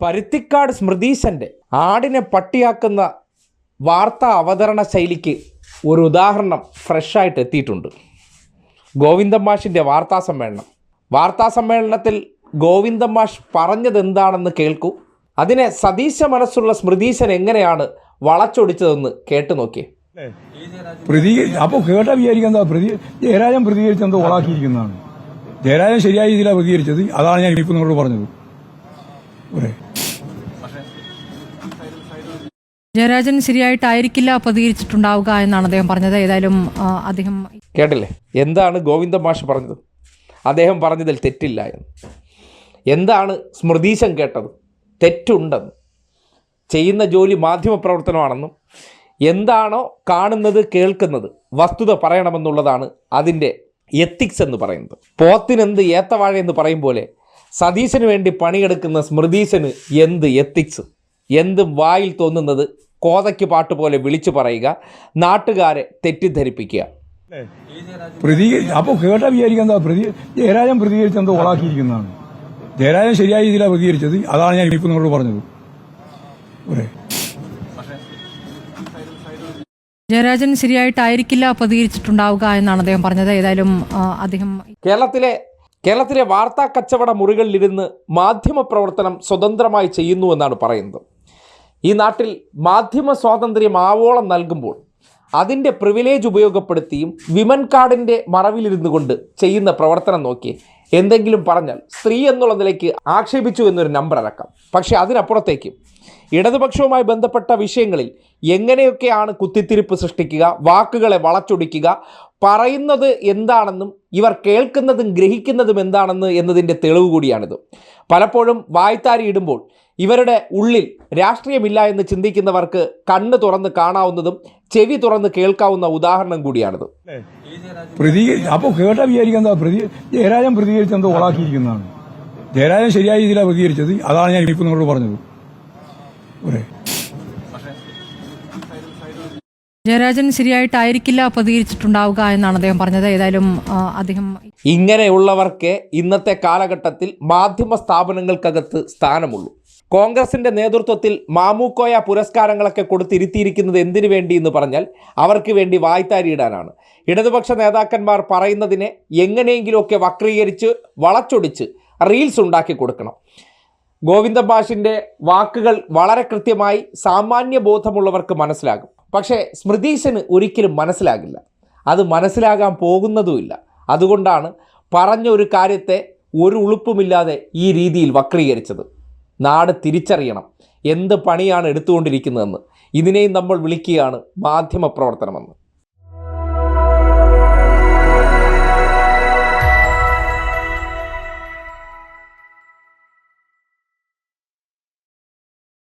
പരുത്തിക്കാട് സ്മൃതീശന്റെ ആടിനെ പട്ടിയാക്കുന്ന വാർത്താ അവതരണ ശൈലിക്ക് ഒരു ഉദാഹരണം ഫ്രഷായിട്ട് എത്തിയിട്ടുണ്ട്. ഗോവിന്ദൻ മാഷിന്റെ വാർത്താ സമ്മേളനം. വാർത്താ സമ്മേളനത്തിൽ ഗോവിന്ദമാഷ് പറഞ്ഞത് എന്താണെന്ന് കേൾക്കൂ. അതിനെ സതീശ മനസ്സുള്ള സ്മൃതീശൻ എങ്ങനെയാണ് വളച്ചൊടിച്ചതെന്ന് കേട്ടു നോക്കിയേ. പ്രതികരി അപ്പൊ കേട്ട വിചാരിക്കാൻ എന്താ? പ്രതി ജയരാജൻ പ്രതികരിച്ച് എന്തോ ഓളാക്കിയിരിക്കുന്നതാണ്. ജയരാജൻ ശരിയായ രീതിയിലാണ് പ്രതികരിച്ചത്. അതാണ് ഞാൻ ഇപ്പൊ നിങ്ങളോട് പറഞ്ഞത്. ജയരാജൻ ശരിയായിട്ടായിരിക്കില്ല പ്രതികരിച്ചിട്ടുണ്ടാവുക എന്നാണ് അദ്ദേഹം പറഞ്ഞത്. ഏതായാലും അദ്ദേഹം കേട്ടില്ലേ? എന്താണ് ഗോവിന്ദ മാഷ് പറഞ്ഞത്? അദ്ദേഹം പറഞ്ഞതിൽ തെറ്റില്ല എന്ന്. എന്താണ് സ്മൃതീശം കേട്ടത്? തെറ്റുണ്ടെന്ന് ചെയ്യുന്ന ജോലി മാധ്യമപ്രവർത്തനമാണെന്നും എന്താണോ കാണുന്നത് കേൾക്കുന്നത് വസ്തുത പറയണമെന്നുള്ളതാണ് അതിന്റെ എത്തിക്സ് എന്ന് പറയുന്നത്. പോത്തിനെന്ത് ഏത്തവാഴ എന്ന് പറയും പോലെ സതീശന് വേണ്ടി പണിയെടുക്കുന്ന സ്മൃതീശന് എന്ത് എത്തിക്സ് എന്ത് വായിൽ തോന്നുന്നത് കോതയ്ക്ക് പാട്ട് പോലെ വിളിച്ചു പറയുക നാട്ടുകാരെ തെറ്റിദ്ധരിപ്പിക്കുക. പ്രതി അപ്പൊ കേട്ട വിചാരിക്കാൻ എന്താ പ്രതി ജയരാജൻ പ്രതികരിച്ച് എന്തോ ഓളാക്കിയിരിക്കുന്നതാണ്. ജയരാജൻ ശരിയായ രീതിയിലാണ് പ്രതികരിച്ചത്. അതാണ് ഞാൻ ഇപ്പൊ നിങ്ങളോട് പറഞ്ഞത്. ജയരാജൻ ശരിയായിട്ടായിരിക്കില്ല പ്രതികരിച്ചിട്ടുണ്ടാവുക എന്നാണ് അദ്ദേഹം പറഞ്ഞത്. ഏതായാലും അദ്ദേഹം കേരളത്തിലെ കേരളത്തിലെ വാർത്താ കച്ചവട മുറികളിലിരുന്ന് മാധ്യമ പ്രവർത്തനം സ്വതന്ത്രമായി ചെയ്യുന്നു എന്നാണ് പറയുന്നത്. ഈ നാട്ടിൽ മാധ്യമ സ്വാതന്ത്ര്യം ആവോളം നൽകുമ്പോൾ അതിന്റെ പ്രിവിലേജ് ഉപയോഗപ്പെടുത്തിയും വിമൻ കാർഡിന്റെ മറവിലിരുന്നു കൊണ്ട് ചെയ്യുന്ന പ്രവർത്തനം നോക്കി എന്തെങ്കിലും പറഞ്ഞാൽ സ്ത്രീ എന്നുള്ള നിലയ്ക്ക് ആക്ഷേപിച്ചു എന്നൊരു നമ്പർ അടക്കം. പക്ഷേ അതിനപ്പുറത്തേക്കും ഇടതുപക്ഷവുമായി ബന്ധപ്പെട്ട വിഷയങ്ങളിൽ എങ്ങനെയൊക്കെയാണ് കുത്തിത്തിരിപ്പ് സൃഷ്ടിക്കുക വാക്കുകളെ വളച്ചൊടിക്കുക പറയുന്നത് എന്താണെന്നും ഇവർ കേൾക്കുന്നതും ഗ്രഹിക്കുന്നതും എന്താണെന്ന് എന്നതിന്റെ തെളിവ് കൂടിയാണിത്. പലപ്പോഴും വായ്ത്താരി ഇടുമ്പോൾ ഇവരുടെ ഉള്ളിൽ രാഷ്ട്രീയമില്ല എന്ന് ചിന്തിക്കുന്നവർക്ക് കണ്ണ് തുറന്ന് കാണാവുന്നതും ചെവി തുറന്ന് കേൾക്കാവുന്ന ഉദാഹരണം കൂടിയാണിത്. അപ്പോൾ അപ്പൊ കേട്ട വിചാരിക്കാൻ എന്താ? പ്രതി ജയരാജൻ പ്രതികരിച്ച് എന്തോ ഓളാക്കിയിരിക്കുന്നതാണ്. ജയരാജൻ ശരിയായ രീതിയിലാണ് പ്രതികരിച്ചത്. അതാണ് ഞാൻ ഇപ്പൊ നിങ്ങളോട് പറഞ്ഞത്. ജയരാജൻ ശരിയായിട്ടായിരിക്കില്ല പ്രതികരിച്ചിട്ടുണ്ടാവുക എന്നാണ് അദ്ദേഹം പറഞ്ഞത്. ഏതായാലും അദ്ദേഹം ഇങ്ങനെയുള്ളവർക്ക് ഇന്നത്തെ കാലഘട്ടത്തിൽ മാധ്യമ സ്ഥാപനങ്ങൾക്കകത്ത് സ്ഥാനമുള്ളൂ. കോൺഗ്രസിന്റെ നേതൃത്വത്തിൽ മാമൂക്കോയ പുരസ്കാരങ്ങളൊക്കെ കൊടുത്തിരുത്തിയിരിക്കുന്നത് എന്തിനു വേണ്ടി എന്ന് പറഞ്ഞാൽ അവർക്ക് വേണ്ടി വായ്ത്താരിയിടാനാണ് ഇടതുപക്ഷ നേതാക്കന്മാർ പറയുന്നതിനെ എങ്ങനെയെങ്കിലുമൊക്കെ വക്രീകരിച്ച് വളച്ചൊടിച്ച് റീൽസ് ഉണ്ടാക്കി കൊടുക്കണം. ഗോവിന്ദ ഭാഷിന്റെ വാക്കുകൾ വളരെ കൃത്യമായി സാമാന്യ ബോധമുള്ളവർക്ക് മനസ്സിലാകും. പക്ഷേ സ്മൃതീശന് ഒരിക്കലും മനസ്സിലാകില്ല. അത് മനസ്സിലാകാൻ പോകുന്നതുമില്ല. അതുകൊണ്ടാണ് പറഞ്ഞ ഒരു കാര്യത്തെ ഒരു ഉളുപ്പുമില്ലാതെ ഈ രീതിയിൽ വക്രീകരിച്ചത്. നാട് തിരിച്ചറിയണം. എന്ത് പണിയാണ് എടുത്തുകൊണ്ടിരിക്കുന്നതെന്ന്. ഇതിനെയും നമ്മൾ വിളിക്കുകയാണ് മാധ്യമ പ്രവർത്തനമെന്ന്